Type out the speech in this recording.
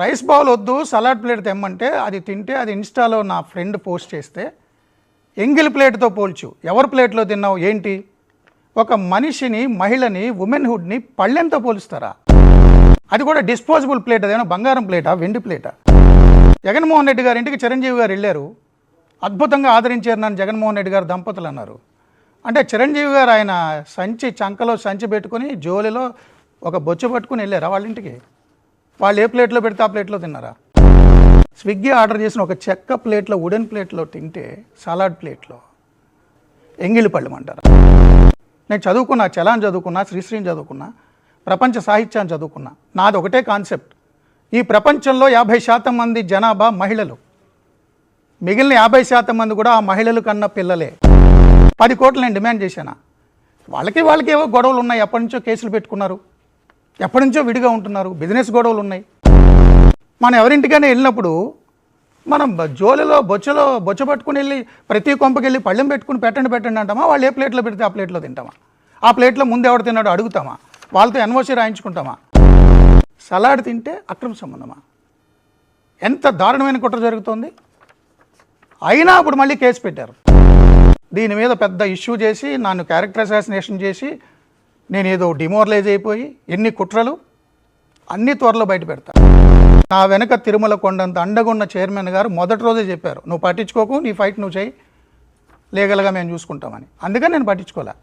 Rice bowl వద్దు salad plate తెమ్మంటే అది తింటే అది ఇన్స్టాలో నా ఫ్రెండ్ పోస్ట్ చేస్తే ఎంగిల్ ప్లేట్తో పోల్చు ఎవరి ప్లేట్లో తిన్నావు ఏంటి? ఒక మనిషిని మహిళని ఉమెన్హుడ్ని పళ్ళెంతో పోలుస్తారా? అది కూడా డిస్పోజబుల్ ప్లేట్ అదేమో బంగారం ప్లేటా వెండి ప్లేటా? జగన్మోహన్ రెడ్డి గారి ఇంటికి చిరంజీవి గారు వెళ్ళారు. అద్భుతంగా ఆదరించారు నన్ను జగన్మోహన్ రెడ్డి గారు దంపతులు అన్నారు. అంటే చిరంజీవి గారు ఆయన సంచి చంకలో సంచి పెట్టుకొని జోలిలో ఒక బొచ్చు పట్టుకుని వెళ్ళారా వాళ్ళ ఇంటికి? వాళ్ళు ఏ ప్లేట్లో పెడితే ఆ ప్లేట్లో తిన్నారా? స్విగ్గీ ఆర్డర్ చేసిన ఒక చెక్క ప్లేట్లో వుడెన్ ప్లేట్లో తింటే సలాడ్ ప్లేట్లో ఎంగిలిపళ్ళం అంటారు నేను చదువుకున్నా చలాన్ చదువుకున్నా శ్రీశ్రీని చదువుకున్నా ప్రపంచ సాహిత్యాన్ని చదువుకున్నా. నాది ఒకటే కాన్సెప్ట్. ఈ ప్రపంచంలో యాభై శాతం మంది జనాభా మహిళలు. మిగిలిన యాభై శాతం మంది కూడా ఆ మహిళలు కన్న పిల్లలే. పది కోట్లు నేను డిమాండ్ చేశాను? వాళ్ళకి వాళ్ళకి ఏవో గొడవలు ఉన్నాయి. ఎప్పటి నుంచో కేసులు పెట్టుకున్నారు. ఎప్పటి నుంచో విడిగా ఉంటున్నారు. బిజినెస్ గొడవలు ఉన్నాయి. మనం ఎవరింటికైనా వెళ్ళినప్పుడు మనం జోలిలో బొచ్చలో బొచ్చ పట్టుకుని వెళ్ళి ప్రతి కొంపకి వెళ్ళి పళ్ళెం పెట్టుకుని పెట్టండి పెట్టండి అంటామా? వాళ్ళు ఏ ప్లేట్లో పెడితే ఆ ప్లేట్లో తింటామా? ఆ ప్లేట్లో ముందు ఎవడు తిన్నాడో అడుగుతామా? వాళ్ళతో ఎన్ఓసి రాయించుకుంటామా? సలాడ్ తింటే అక్రమ సంబంధమా? ఎంత దారుణమైన కుట్ర జరుగుతోంది? అయినా ఇప్పుడు మళ్ళీ కేసు పెట్టారు. దీని మీద పెద్ద ఇష్యూ చేసి నన్ను క్యారెక్టర్ అసాసినేషన్ చేసి నేనేదో డిమోరలైజ్ అయిపోయి ఎన్ని కుట్రలు అన్ని త్వరలో బయట పెడతా. నా వెనక తిరుమల కొండంత అండగున్న చైర్మన్ గారు మొదటి రోజే చెప్పారు నువ్వు పట్టించుకోకు నీ ఫైట్ నువ్వు చేయి లీగల్గా మేము చూసుకుంటామని. అందుకని నేను పట్టించుకోలే.